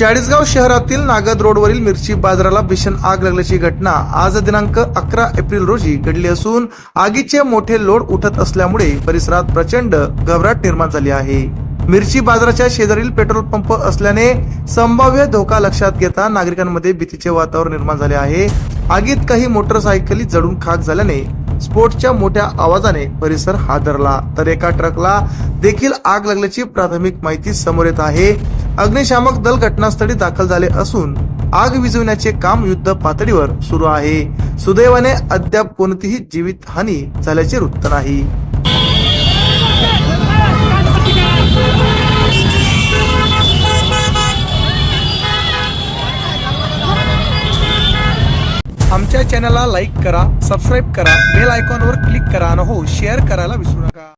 चाळीसगाव शहरातील नागद रोडवरील मिरची बाजाराला भीषण आग लागल्याची घटना आज दिनांक अकरा एप्रिल रोजी घडली असून आगीचे मोठे लोड उठत असल्यामुळे परिसरात प्रचंड घबराट निर्माण झाली आहे. मिरची बाजाराच्या शेजारील पेट्रोल पंप असल्याने संभाव्य धोका लक्षात घेता नागरिकांमध्ये भीतीचे वातावरण निर्माण झाले आहे. आगीत काही मोटरसायकली जडून खाक झाल्याने स्फोटच्या मोठ्या आवाजाने परिसर हादरला. तर एका ट्रकला देखील आग लागल्याची प्राथमिक माहिती समोर येत आहे. अग्निशामक दल घटनास्थळी दाखल झाले असून आग विझवण्याचे काम युद्ध पातळीवर सुरू आहे. सुदैवाने अद्याप कोणतीही जीवित हानी झाल्याचे वृत्त नाही. आमच्या चॅनलला लाईक करा सबस्क्राईब करा बेल आयकॉनवर क्लिक करा आणि हो शेअर करायला विसरू नका.